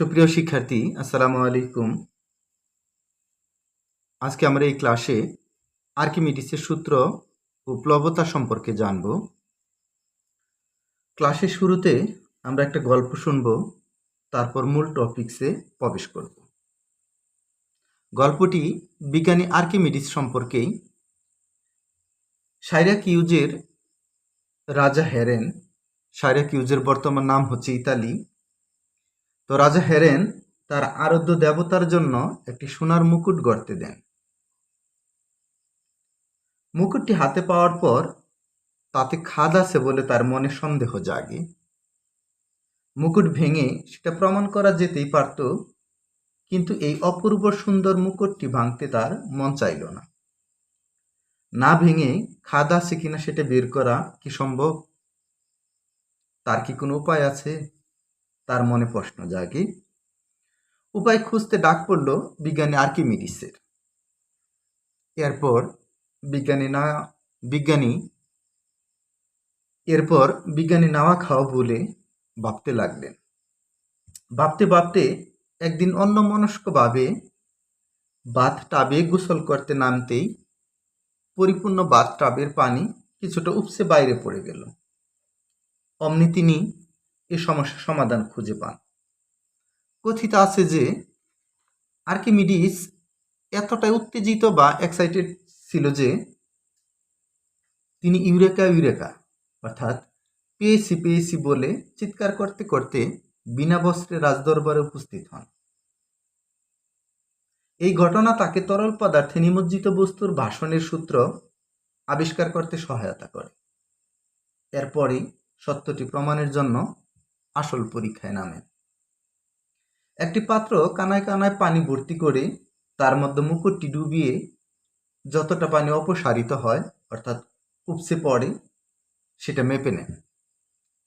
সুপ্রিয় শিক্ষার্থী, আসসালামু আলাইকুম। আজকে আমরা এই ক্লাসে আর্কিমিডিসের সূত্র ও প্লবতা সম্পর্কে জানব। ক্লাসের শুরুতে আমরা একটা গল্প শুনব, তারপর মূল টপিক্সে প্রবেশ করব। গল্পটি বিজ্ঞানী আর্কিমিডিস সম্পর্কেই। সাইরাকিউজের রাজা হেরেন সাইরাকিউজের বর্তমান নাম হচ্ছে ইতালি। তো রাজা হেরেন তার আরাধ্য দেবতার জন্য একটি সোনার মুকুট গড়তে দেন। মুকুটটি হাতে পাওয়ার পর তাতে খাদ আছে বলে তার মনে সন্দেহ জাগে। মুকুট ভেঙে সেটা প্রমাণ করা যেতেই পারত, কিন্তু এই অপূর্ব সুন্দর মুকুটটি ভাঙতে তার মন চাইল না। না ভেঙে খাদ আছে কিনা সেটা বের করা কি সম্ভব? তার কি কোনো উপায় আছে? তার মনে প্রশ্ন জাগে। উপায় খুঁজতে ডাক পড়ল বিজ্ঞানী আর্কিমিডিসের। এরপর বিজ্ঞানী না, বিজ্ঞানী, এরপর বিজ্ঞানী নাওয়া খাওয়া বলে ভাবতে লাগলেন। ভাবতে ভাবতে একদিন অন্য মনস্কভাবে বাথ টাবে গোসল করতে নামতেই পরিপূর্ণ বাথ টাবের পানি কিছুটা উপসে বাইরে পড়ে গেল। অমনি তিনি এ সমস্যার সমাধান খুঁজে পান। কথিত আছে যে, আর্কিমিডিস এতটাই উত্তেজিত বা এক্সাইটেড ছিল যে, তিনি ইউরেকা ইউরেকা, অর্থাৎ পেয়েছি পেয়েছি বলে চিৎকার করতে করতে বিনা বস্ত্রে রাজদরবারে উপস্থিত হন। এই ঘটনা তাকে তরল পদার্থে নিমজ্জিত বস্তুর ভাষণের সূত্র আবিষ্কার করতে সহায়তা করে। এরপরই সত্যটি প্রমাণের জন্য আসল পরীক্ষায় নামেন একটি পাত্র কানায় কানায় পানি ভর্তি করে তার মধ্যে মুকুটটি ডুবিয়ে যতটা পানি অপসারিত হয়, অর্থাৎ উপসে পড়ে, সেটা মেপে নেন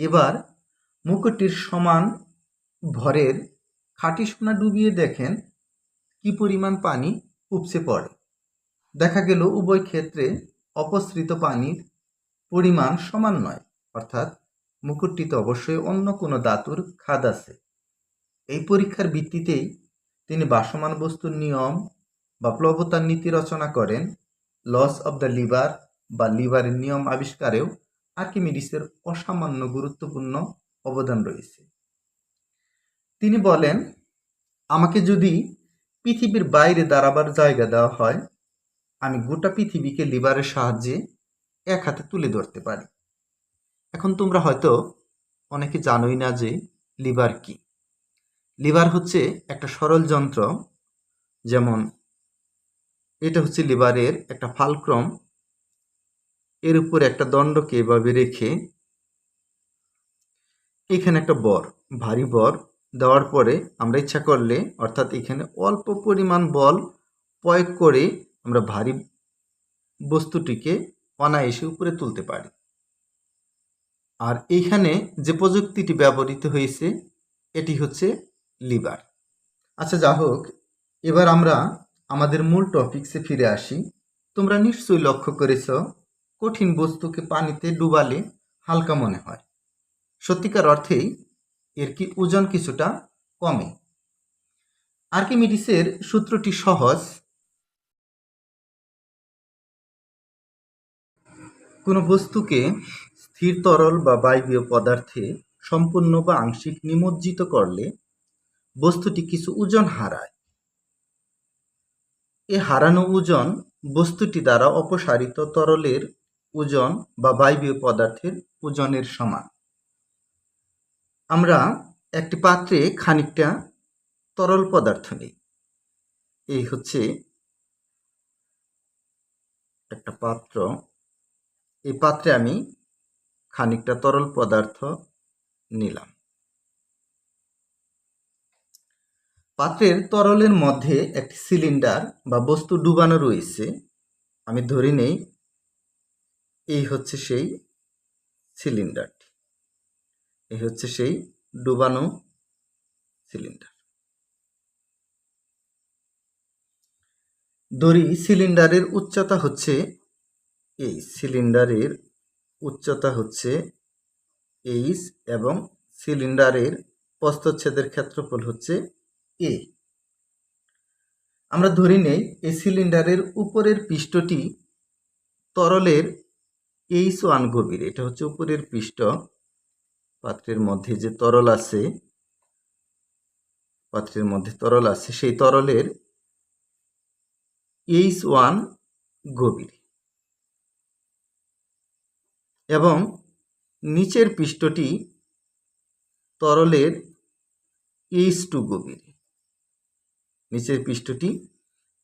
এবার মুকুটটির সমান ভরের খাঁটি সোনা ডুবিয়ে দেখেন কি পরিমাণ পানি উপসে পড়ে। দেখা গেল উভয় ক্ষেত্রে অপসৃত পানির পরিমাণ সমান নয়, অর্থাৎ মুকুটটিতে অবশ্যই অন্য কোনো ধাতুর খাদ আছে। এই পরীক্ষার ভিত্তিতেই তিনি বাসমান বস্তুর নিয়ম বা প্লবতার নীতি রচনা করেন, লস অব দ্য লিভার বা লিভারের নিয়ম আবিষ্কারেও আর্কিমিডিসের অসামান্য গুরুত্বপূর্ণ অবদান রয়েছে। তিনি বলেন, আমাকে যদি পৃথিবীর বাইরে দাঁড়াবার জায়গা দেওয়া হয়, আমি গোটা পৃথিবীকে লিভারের সাহায্যে এক হাতে তুলে ধরতে পারি। এখন তোমরা হয়তো অনেকে জানোই না যে লিভার কি। লিভার হচ্ছে একটা সরল যন্ত্র, যেমন এটা হচ্ছে লিভারের একটা ফালক্রম। এর উপর একটা দণ্ডকে এভাবে রেখে এখানে একটা বর, ভারী বর দেওয়ার পরে আমরা ইচ্ছা করলে, অর্থাৎ এখানে অল্প পরিমাণ বল প্রয়োগ করে আমরা ভারী বস্তুটিকে অনায়াসে উপরে তুলতে পারি। আর এইখানে যে প্রযুক্তিটি ব্যবহৃত হয়েছে, এটি হচ্ছে লিভার। আচ্ছা যা হোক, এবার আমরা আমাদের মূল টপিক্সে ফিরে আসি। তোমরা নিশ্চয়ই লক্ষ্য করেছ, কঠিন বস্তুকে পানিতে ডুবালে হালকা মনে হয়। সত্যিকার অর্থেই এর কি ওজন কিছুটা কমে। আর্কিমিডিসের সূত্রটি সহজ। কোনো বস্তুকে স্থির তরল বা বায়বীয় পদার্থে সম্পূর্ণ বা আংশিক নিমজ্জিত করলে বস্তুটি কিছু ওজন হারায়। এ হারানো ওজন বস্তুটি দ্বারা অপসারিত তরলের ওজন বা বায়বীয় পদার্থের ওজনের সমান। আমরা একটি পাত্রে খানিকটা তরল পদার্থ নেই। এই হচ্ছে একটা পাত্র। এই পাত্রে আমি খানিকটা তরল পদার্থ নিলাম। পাত্রের তরলের মধ্যে একটি সিলিন্ডার বা বস্তু ডুবানো রয়েছে। আমি ধরে নেই, এই হচ্ছে সেই সিলিন্ডারটি। এই হচ্ছে সেই ডুবানো সিলিন্ডার। দড়ি সিলিন্ডারের উচ্চতা হচ্ছে এই সিলিন্ডারের উচ্চতা হচ্ছে এইচ এবং সিলিন্ডারের প্রস্থচ্ছেদের ক্ষেত্রফল হচ্ছে এ আমরা ধরি নেই এই সিলিন্ডারের উপরের পৃষ্ঠটি তরলের এইচ ওয়ান গভীর, এটা হচ্ছে উপরের পৃষ্ঠ। পাত্রের মধ্যে যে তরল আছে, পাত্রের মধ্যে তরল আছে, সেই তরলের এইচ ওয়ান গভীর। এবং নিচের পৃষ্ঠটি তরলের এইচ টু গভীরে। নিচের পৃষ্ঠটি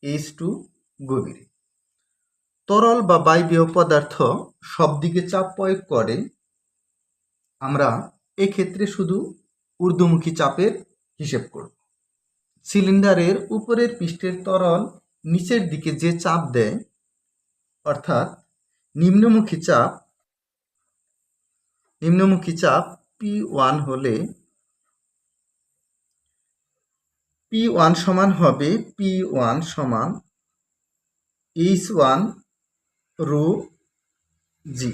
এইচ টু গভীরে। তরল বা বায়বীয় পদার্থ সব দিকে চাপ প্রয়োগ করে। আমরা এক্ষেত্রে শুধু ঊর্ধ্বমুখী চাপের হিসেব করব। সিলিন্ডারের উপরের পৃষ্ঠের তরল নিচের দিকে যে চাপ দেয়, অর্থাৎ নিম্নমুখী চাপ নিম্নমুখী চাপ পি ওয়ান হলে পি ওয়ান সমান হবে পি ওয়ান সমান এইচ ওয়ান রো জি।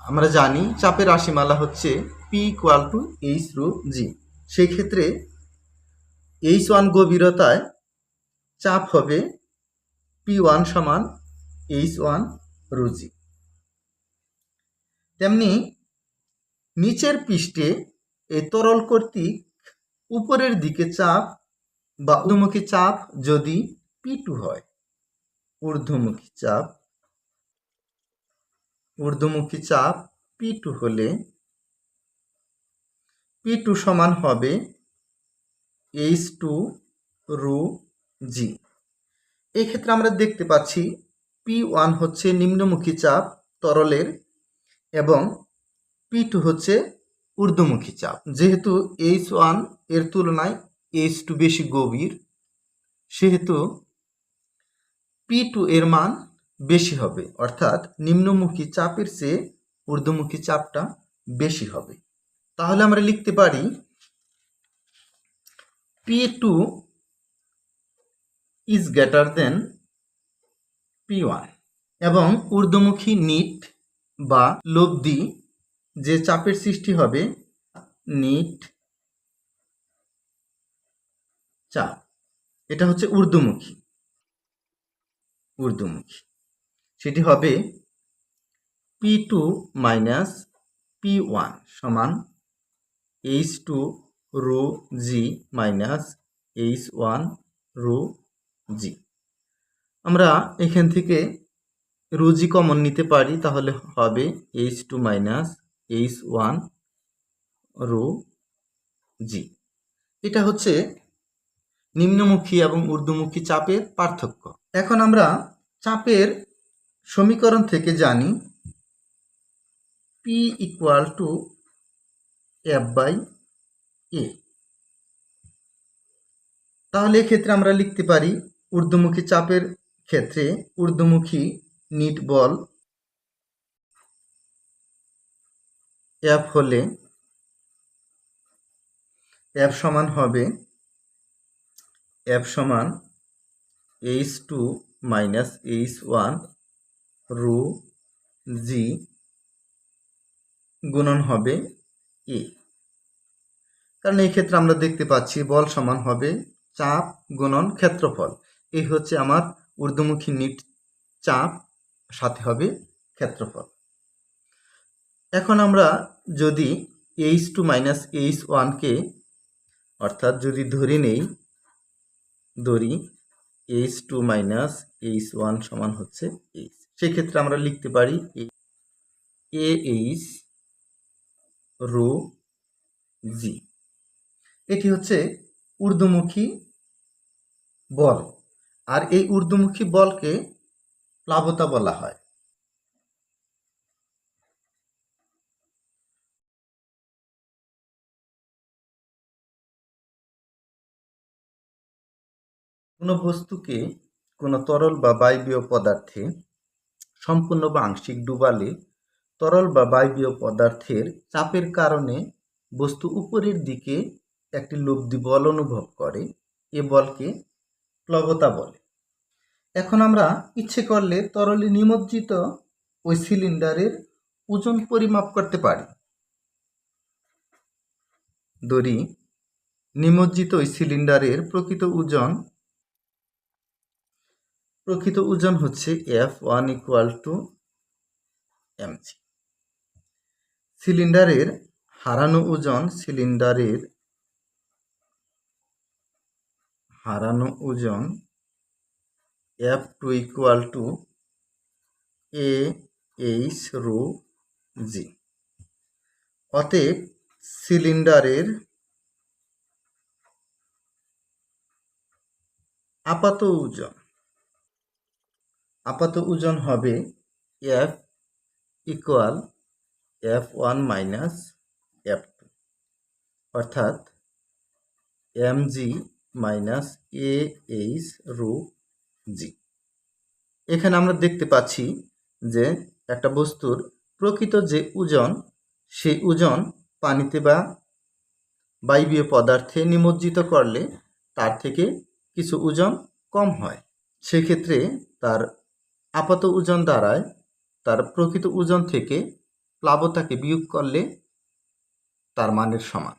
আমরা জানি চাপের রাশিমালা হচ্ছে P equal to H rho g. সেই ক্ষেত্রে এইচ ওয়ান গভীরতায় চাপ হবে পি ওয়ান সমান এইচ ওয়ান রো জি। তেমনি নিচের পৃষ্ঠে এই তরল কর্তৃক উপরের দিকে চাপ বা ঊর্ধ্বমুখী চাপ যদি পি টু হয়, ঊর্ধ্বমুখী চাপ ঊর্ধ্বমুখী চাপ পি টু হলে পি টু সমান হবে এইচ টু রু জি এক্ষেত্রে আমরা দেখতে পাচ্ছি পি ওয়ান হচ্ছে নিম্নমুখী চাপ তরলের এবং পি টু হচ্ছে ঊর্ধ্বমুখী চাপ। যেহেতু এইচ ওয়ানের তুলনায় এইচ টু বেশি গভীর, সেহেতু পি টু এর মান বেশি হবে, অর্থাৎ নিম্নমুখী চাপের চেয়ে ঊর্ধ্বমুখী চাপটা বেশি হবে। তাহলে আমরা লিখতে পারি P two is greater than P one এবং ঊর্ধ্বমুখী নিট বা লব্ধি যে চাপের সৃষ্টি হবে, নিট চাপ। এটা হচ্ছে ঊর্ধ্বমুখী। ঊর্ধ্বমুখী। সেটি হবে P two minus P one সমান H two rho g minus H one rho g আমরা এখান থেকে রুজি কমন নিতে পারি, তাহলে হবে H two minus H one rho g এটা হচ্ছে নিম্নমুখী এবং ঊর্ধ্বমুখী চাপের পার্থক্য। এখন আমরা চাপের সমীকরণ থেকে জানি P equal to F by A তাহলে এক্ষেত্রে আমরা লিখতে পারি ঊর্ধ্বমুখী চাপের ক্ষেত্রে ঊর্ধ্বমুখী নিট বল এফ হলে এফ সমান হবে এফ সমান H two minus H one rho g গুণন হবে এ কারণ এই ক্ষেত্রে আমরা দেখতে পাচ্ছি বল সমান হবে চাপ গুণন ক্ষেত্রফল। এই হচ্ছে আমার ঊর্ধ্বমুখী নিট চাপ, সাথে হবে ক্ষেত্রফল। এখন আমরা যদি এইচ টু মাইনাস এইচ ওয়ানকে অর্থাৎ যদি ধরে নেই, ধরি H two minus H one সমান হচ্ছে এইচ সেক্ষেত্রে আমরা লিখতে পারি এ এইচ রো জি এটি হচ্ছে ঊর্ধ্বমুখী বল। আর এই ঊর্ধ্বমুখী বলকে প্লাবতা বলা হয়। কোনো বস্তুকে কোনো তরল বা বায়বীয় পদার্থে সম্পূর্ণ বা আংশিক ডুবালে তরল বা বায়বীয় পদার্থের চাপের কারণে বস্তু উপরের দিকে একটি লব্ধি বল অনুভব করে, এ বলকে প্লবতা বলে। এখন আমরা ইচ্ছে করলে তরলে নিমজ্জিত ওই সিলিন্ডারের ওজন পরিমাপ করতে পারি। দড়ি নিমজ্জিত ওই সিলিন্ডারের প্রকৃত ওজন প্রকৃত ওজন হচ্ছে F one equal to mg সিলিন্ডারের হারানো ওজন সিলিন্ডারের হারানো ওজন F two equal to A H rho g অতএব সিলিন্ডারের আপাত ওজন আপাত ওজন হবে F equal F one minus F two অর্থাৎ m g minus A H rho g এখানে আমরা দেখতে পাচ্ছি যে একটা বস্তুর প্রকৃত যে ওজন, সেই ওজন পানিতে বা বায়বীয় পদার্থে নিমজ্জিত করলে তার থেকে কিছু ওজন কম হয়। সেক্ষেত্রে তার আপাত ওজন দ্বারায় তার প্রকৃত ওজন থেকে প্লাবতাকে বিয়োগ করলে তার মানের সমান।